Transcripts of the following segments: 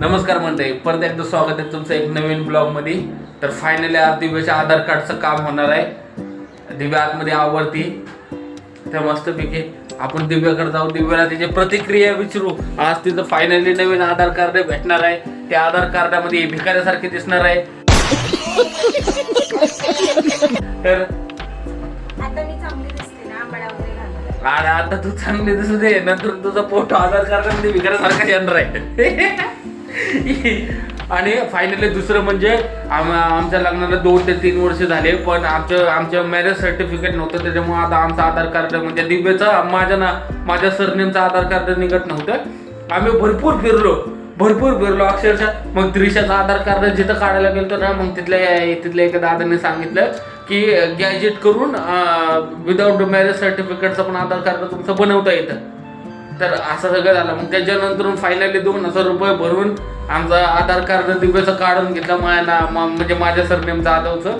नमस्कार मंडळी परत एकदा स्वागत आहे तुमचं एक नवीन ब्लॉगमध्ये तर फायनली आज दिव्याच्या आधार कार्डचं काम होणार आहे. दिव्या आतमध्ये आवडती त्या मस्तपैकी आपण दिव्याकडे जाऊ. दिव्याला तिची प्रतिक्रिया विचारू. आज तिचं फायनली नवीन आधार कार्ड भेटणार आहे. त्या आधार कार्डामध्ये भिकाऱ्यासारखे दिसणार आहे. तर आता तू चांगली दिसू दे. नंतर तुझा फोटो आधार कार्डामध्ये भिकाऱ्यासारखा येणार आहे. आणि फायनली दुसरं म्हणजे आम आमच्या लग्नाला दोन ते तीन वर्ष झाले पण आमचं आमचं मॅरेज सर्टिफिकेट नव्हतं त्याच्यामुळे आता आमचं आधार कार्ड म्हणजे दिव्याचा माझ्या ना माझ्या सरनेमचं आधार कार्ड निघत नव्हतं. आम्ही भरपूर फिरलो भरपूर फिरलो. अक्षरशः मग त्रिशाचं आधार कार्ड जिथं काढायला गेलो ना मग तिथल्या तिथल्या एका दादाने सांगितलं की गॅजेट करून विदाऊट मॅरेज सर्टिफिकेटचं पण आधार कार्ड तुमचं बनवता येतं. तर असं सगळं झालं. मग त्याच्यानंतर फायनली दोन हजार रुपये भरून आमचं आधार कार्ड दिव्याचं काढून घेतलं माझ्या ना- मा- म्हणजे माझ्या सरनेमचं आदवचं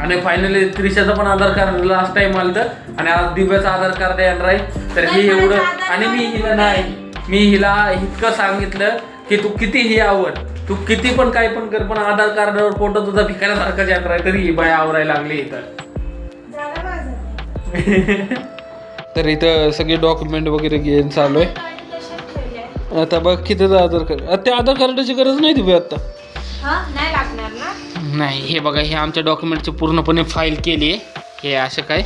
आणि फायनली त्रिशाचं पण आधार कार्ड लास्ट टाइम आलं होतं. आणि आज दिव्याचं आधार कार्ड येणार आहे. तर ही एवढं आणि मी हिला नाही. मी हिला इतकं सांगितलं की तू कितीही आवड. तू किती पण काय पण कर पण आधार कार्डावर फोटो तुझा भिकाऱ्यासारखाच येणार आहे. तरी ही बाय आवरायला लागली इथं. तर इथं सगळे डॉक्युमेंट वगैरे घेऊन चालू आहे? आता बघ किती आधार कार्ड त्या आधार कार्डाची गरज नाही दिव्या आता. हा नाही लागणार ना? नाही हे बघा हे आमच्या डॉक्युमेंटची पूर्णपणे फाईल केली आहे. हे असं काय?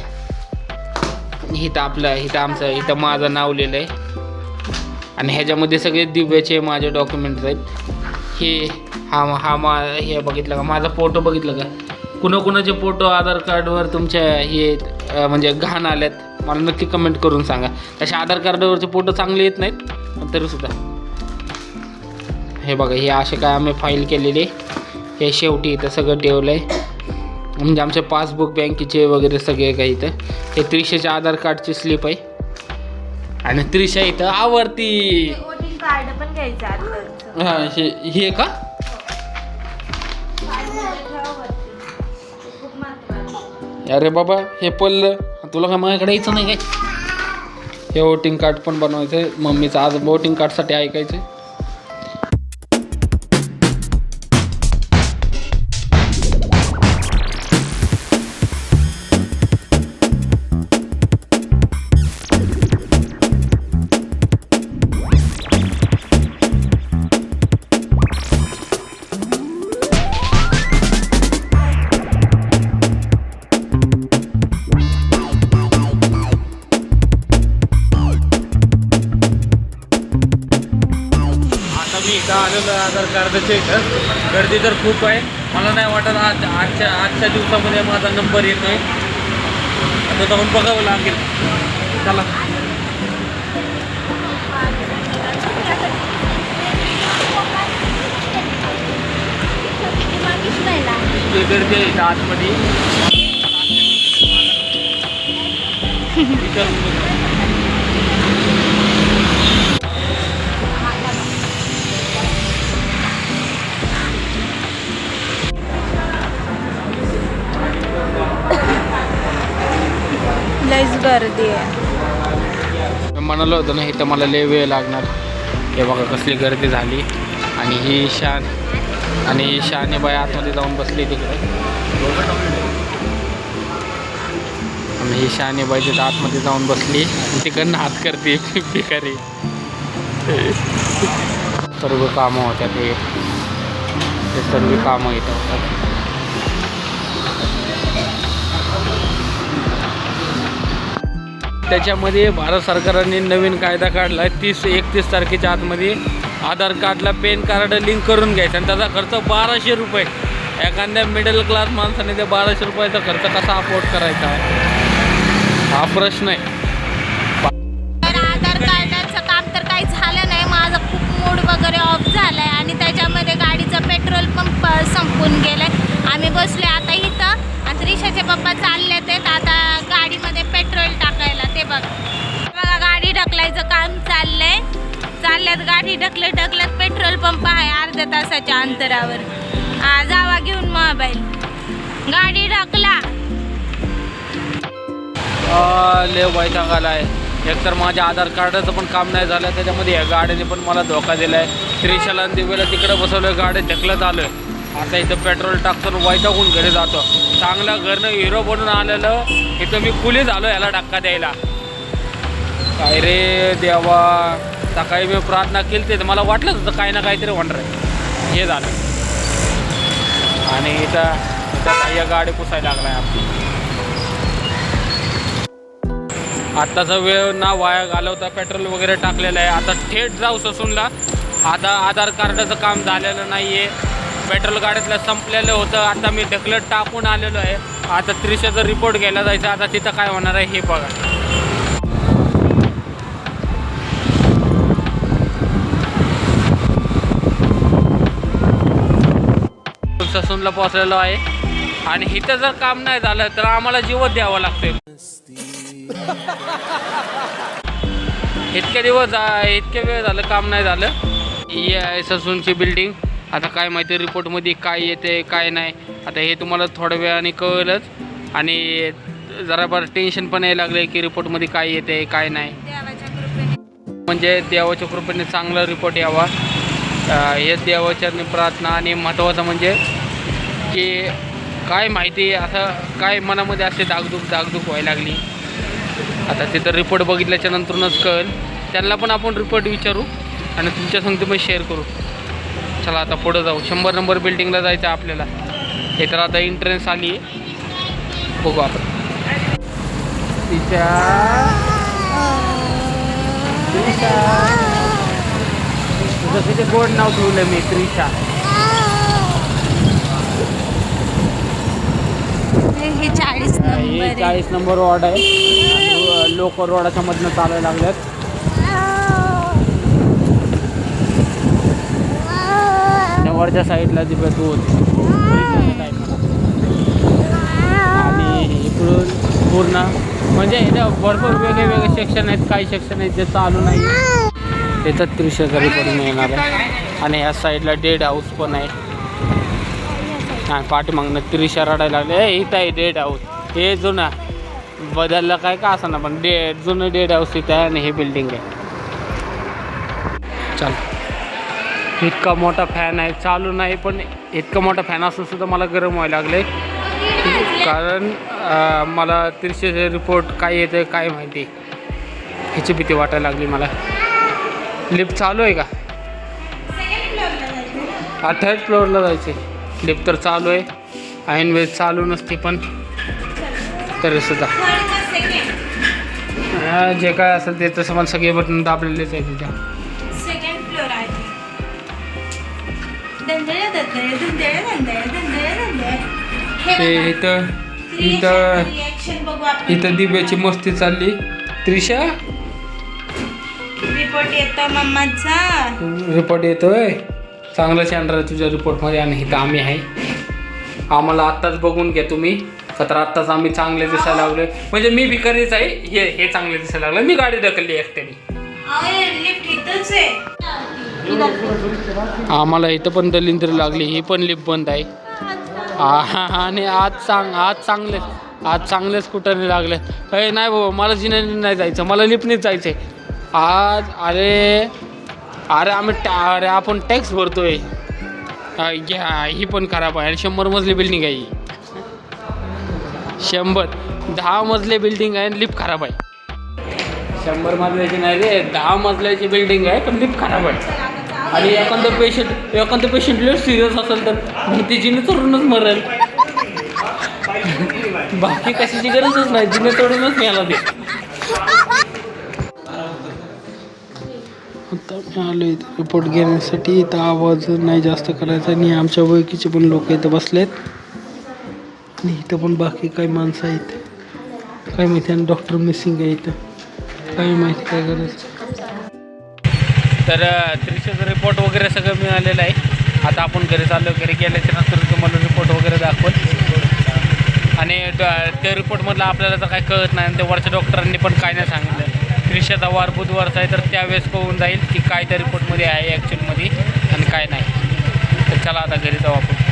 इथं आपलं इथं आमचं इथं माझं नाव लिहिलं आहे आणि ह्याच्यामध्ये सगळे दिव्याचे माझे डॉक्युमेंट्स आहेत. हे हा हा मा हे बघितलं का? माझा फोटो बघितलं का? कुणाकुणाचे फोटो आधार कार्डवर तुमच्या हे म्हणजे घाण आल्यात मला नक्की कमेंट करून सांगा. तसे आधार कार्डावरचे फोटो चांगले येत नाहीत तरीसुद्धा. हे बघा हे असे काय आम्ही फाईल केलेले. हे शेवटी इथं सगळं ठेवलं आहे म्हणजे आमचे पासबुक बँकेचे वगैरे सगळे काही इथं. हे त्रिशेच्या आधार कार्डची स्लिप आहे. आणि त्रिशा इथं आवडती वोटिंग कार्ड पण घ्यायचं आधारचं हा हे हे का? महत्वाचं. अरे बाबा हे पडलं. तुला काय माझ्याकडे यायचं नाही काय हे वोटिंग कार्ड पण बनवायचं आहे मम्मीचं आज वोटिंग कार्डसाठी ऐकायचं आहे. आधार कार्डाच्या इथं गर्दी तर खूप आहे. मला नाही वाटत आज आजच्या आजच्या दिवसामध्ये माझा नंबर येत नाही. आता जाऊन बघावं लागेल. चला. गर्दी आहे इथं आतमध्ये. विचारून गर्दी आहे. म्हणालो होतो ना इथं मला लय वेळ लागणार. हे बघा कसली गर्दी झाली. आणि ही शान आणि ही शाने बाई आतमध्ये जाऊन बसली तिकडे. आणि ही शाने बाई तिथं आतमध्ये जाऊन बसली. आणि तिकडनं हात करते भिकारी. सर्व कामं होत्या ते. ते सर्व कामं इथं होतात. त्याच्यामध्ये भारत सरकारने नवीन कायदा काढला आहे. तीस एकतीस तारखेच्या आतमध्ये आधार कार्डला पॅन कार्ड लिंक करून घ्यायचं आणि त्याचा खर्च बाराशे रुपये. एखाद्या मिडल क्लास माणसाने त्या बाराशे रुपयाचा खर्च कसा अफोर्ड करायचा? हा प्रश्न आहे. अर्ध्या तासाच्या अंतरावर जावा घेऊन मोबाईल. गाडी ढकला. ले वैताग आलाय. एकतर माझ्या आधार कार्डाचं पण काम नाही झालं त्याच्यामध्ये या गाडीने पण मला धोका दिला आहे त्रिशाला दिव्याला तिकडं बसवलं गाडी ढकलत आलं आता इथं पेट्रोल टाकतो वैतागून घरी जातो. चांगलं घरनं हिरो बनून आलेलं इथं मी कुली झालो याला धक्का द्यायला. काय रे देवा. सकाळी मी प्रार्थना केली ते मला वाटलं होतं काही ना काहीतरी होणार आहे. हे झालं. आणि इथं इथं या गाडी पुसायला लागलाय आपली. आत्ताचा वेळ ना वाया घालवता पेट्रोल वगैरे टाकलेलं आहे. आता थेट जाऊ ससूनला. आता आधार कार्डाचं काम झालेलं नाही आहे पेट्रोल गाडीतलं संपलेलं होतं. आता मी ढकलत टाकून आलेलो आहे. आता त्रिशाचा रिपोर्ट घ्यायला जायचं. आता तिथं काय होणार आहे हे बघा. ससूनला पोहोचलेलो आहे. आणि इथं जर काम नाही झालं तर आम्हाला जीवच द्यावं लागतंय. इतके दिवस इतके वेळ झालं काम नाही झालं. ही आहे ससूनची बिल्डिंग आता काय माहिती रिपोर्टमध्ये काय येते काय नाही. आता हे तुम्हाला थोड्या वेळाने कळलंच. आणि जरा बरं टेन्शन पण यायला लागलं की रिपोर्टमध्ये काय येते काय नाही. म्हणजे देवाच्या कृपेने चांगला रिपोर्ट यावा. हेच देवाच्या प्रार्थना आणि महत्त्वाचं म्हणजे की काय माहिती असं काय मनामध्ये असे दागदुख दागदुख व्हायला लागली. आता तिथं रिपोर्ट बघितल्याच्या नंतरच कळेल. त्यांना पण आपण रिपोर्ट विचारू आणि तुमच्या संगती पण शेअर करू. चला आता पुढं जाऊ. शंभर नंबर बिल्डिंगला जायचं आहे आपल्याला. हे तर आता एंट्रन्स आली आहे. बघू आपण. तिच्या तुझं किती गोड नाव ठेवलं मी त्रिशा हे चाळीस नंबर हे. चाळीस नंबर वॉर्ड आहे. लोक रोडाच्या मधनं चालायला लागल्यात. वरच्या साईडला तू होती आणि इकडून पूर्ण. म्हणजे भरपूर वेगळे वेगळे सेक्शन आहेत. काही सेक्शन आहेत जे चालू नाही त्याच्यात हजारी पण मिळणार आहे आणि ह्या साईडला डेड हाऊस पण आहे. हा पाठीमागनं त्रिशा रडायला लागले. हे इथं आहे डेड हाऊस. हे जुनं. बदललं काय का असं ना पण डे जुनं डेड हाऊस इथं आहे आणि हे बिल्डिंग आहे. चल. इतका मोठा फॅन आहे. चालू नाही पण इतका मोठा फॅन असून सुद्धा मला गरम व्हायला लागले कारण मला त्रिशेचे रिपोर्ट काय येतं काय माहिती. ह्याची भीती वाटायला लागली मला. लिफ्ट चालू आहे का? अठ्ठावीस फ्लोअरला जायचे लिफ्ट तर चालू आहे. ऐन वेज चालू नसते पण. तरी सुद्धा. जे काय असेल ते तसं मला सगळे बटन दाबलेलेच आहे तिच्या ते इथं इथं इथं दिव्याची मस्ती चालली. त्रिशा? रिपोर्ट येतो मम्माचा. रिपोर्ट येतोय? चांगलं छान राहा तुझ्या रिपोर्टमध्ये आणि इथं आम्ही आहे. आम्हाला आत्ताच बघून घ्या तुम्ही. तर आत्ताच आम्ही चांगले दिसायला लागले म्हणजे मी भिकारीच आहे. हे हे चांगले दिसायला लागलं. मी गाडी ढकलली एकट्याने. लिफ्ट इथंच आहे. आम्हाला इथं पण दलिंद्री लागली. ही पण लिफ्ट बंद आहे. आ- आणि आज चांग आज चांगले आज चांगले स्कूटरने लागले. अरे नाही बाबा मला जिन्याने नाही जायचं. मला लिफ्टनेच जायचं आहे आज अरे अरे आम्ही अरे आपण टॅक्स भरतोय. हा, घ्या ही पण खराब आहे. आणि शंभर मजली बिल्डिंग आहे ही. शंभर. दहा मजली बिल्डिंग आहे आणि लिफ्ट खराब आहे. शंभर मजल्याची नाही रे दहा मजल्याची बिल्डिंग आहे पण लिफ्ट खराब आहे. आणि एखादं पेशंट एखादं पेशंट लय सिरियस असेल तर ती जिने चढूनच मरेल. बाकी कशाची गरजच नाही जिने चढूनच मिळाला ते आता मी आलो इथं रिपोर्ट घेण्यासाठी इथं आवाज नाही जास्त करायचा आणि आमच्या ओळखीचे पण लोक इथं बसलेत. आणि इथं पण बाकी काही माणसं आहेत. काय माहिती आणि डॉक्टर मिसिंग आहे इथं. काय माहिती काय गरज? तर त्रिशेचा रिपोर्ट वगैरे सगळं मिळालेलं आहे. आता आपण घरी चाललो घरी गेल्याच्यानंतर तुम्हाला रिपोर्ट वगैरे दाखवत आणि त्या रिपोर्टमधलं आपल्याला तर काही कळत नाही आणि त्या वरच्या डॉक्टरांनी पण काय नाही सांगितलं. रिक्षाचा वार बुधवारचा आहे तर त्यावेळेस कळून जाईल की काय त्या रिपोर्टमध्ये आहे ॲक्च्युअलमध्ये आणि काय नाही. तर चला आता घरी जाऊ आपण.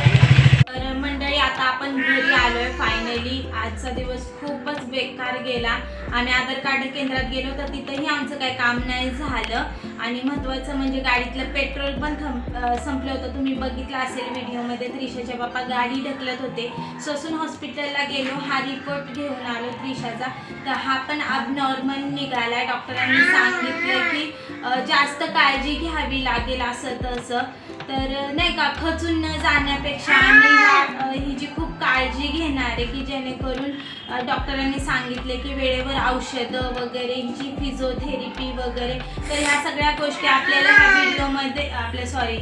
आता आपण घरी आलोय फायनली आजचा दिवस खूपच बेकार गेला. आम्ही आधार कार्ड केंद्रात गेलो तर तिथंही आमचं काही काम नाही झालं. आणि महत्त्वाचं म्हणजे गाडीतलं पेट्रोल पण संपलं होतं. तुम्ही बघितलं असेल व्हिडिओमध्ये त्रिशाचे बाप्पा गाडी ढकलत होते. ससून हॉस्पिटलला गेलो हा रिपोर्ट घेऊन आलो त्रिशाचा. तर हा पण नॉर्मल निघाला. डॉक्टरांनी सांगितलं की जास्त काळजी घ्यावी लागेल असं तसं. तर नाही का खचून न जाण्यापेक्षा आम्ही हिची खूप काळजी घेणार आहे की जेणेकरून डॉक्टरांनी सांगितले की वेळेवर औषधं वगैरे हिची फिजिओथेरपी वगैरे तर ह्या सगळ्या गोष्टी आपल्याला ह्या व्हिडिओमध्ये आपल्या सॉरी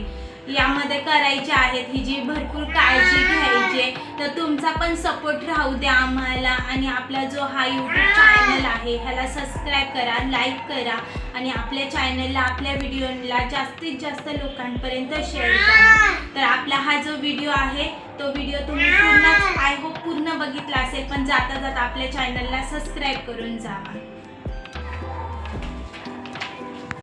यामध्ये करायचे आहेत ही जी भरपूर काळजी घ्यायची तर तुमचा पण सपोर्ट राहू द्या आम्हाला. आणि आपला जो हा यूट्यूब चॅनल आहे ह्याला सबस्क्राईब करा लाईक करा. आणि आपल्या चॅनलला आपल्या व्हिडिओला जास्तीत जास्त लोकांपर्यंत शेअर करा. तर आपला हा जो व्हिडिओ आहे तो व्हिडिओ तुम्ही पूर्ण आय होप पूर्ण बघितला असेल पण जाता जाता आपल्या चॅनलला सबस्क्राईब करून जावा